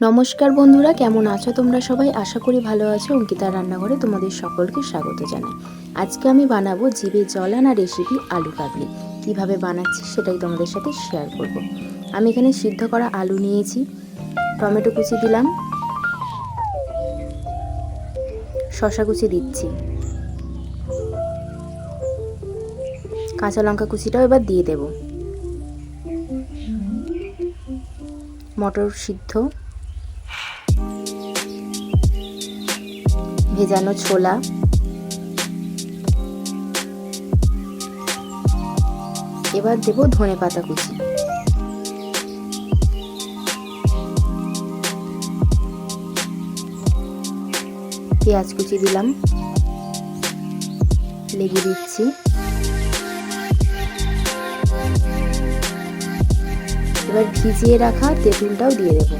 নমস্কার বন্ধুরা, কেমন আছো তোমরা সবাই? আশা করি ভালো আছো। অঙ্কিতার রান্নাঘরে তোমাদের সকলকে স্বাগত জানাই। আজকে আমি বানাবো জিভে জল আনা রেসিপি আলু কাবলি। কীভাবে বানাচ্ছি সেটাই তোমাদের সাথে শেয়ার করব। আমি এখানে সিদ্ধ করা আলু নিয়েছি, টমেটো কুচি দিলাম শশা কুচি দিচ্ছি, কাঁচা লঙ্কা কুচিটাও এবার দিয়ে দেব। মটর সিদ্ধ ভেজানো ছোলা। এবার দেব ধনে পাতা কুচি। পেঁয়াজ কুচি দিলাম। লেগে দিচ্ছি। এবার ভিজিয়ে রাখা তেঁতুলটাও দিয়ে দেবো।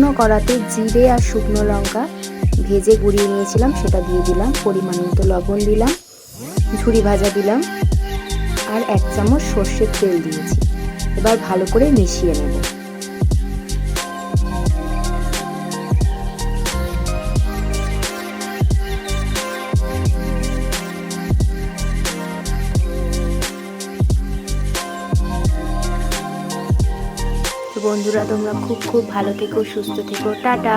শুকনো কড়াতে জিরে আর শুকনো লঙ্কা ভেজে গুঁড়িয়ে নিয়েছিলাম, সেটা দিয়ে দিলাম। পরিমাণ মতো লবণ দিলাম ঝুড়ি ভাজা দিলাম, আর এক চামচ সর্ষের তেল দিয়েছি। এবার ভালো করে মিশিয়ে নেব। বন্ধুরা তোমরা খুব খুব ভালো থেকো সুস্থ থেকো। টাটা।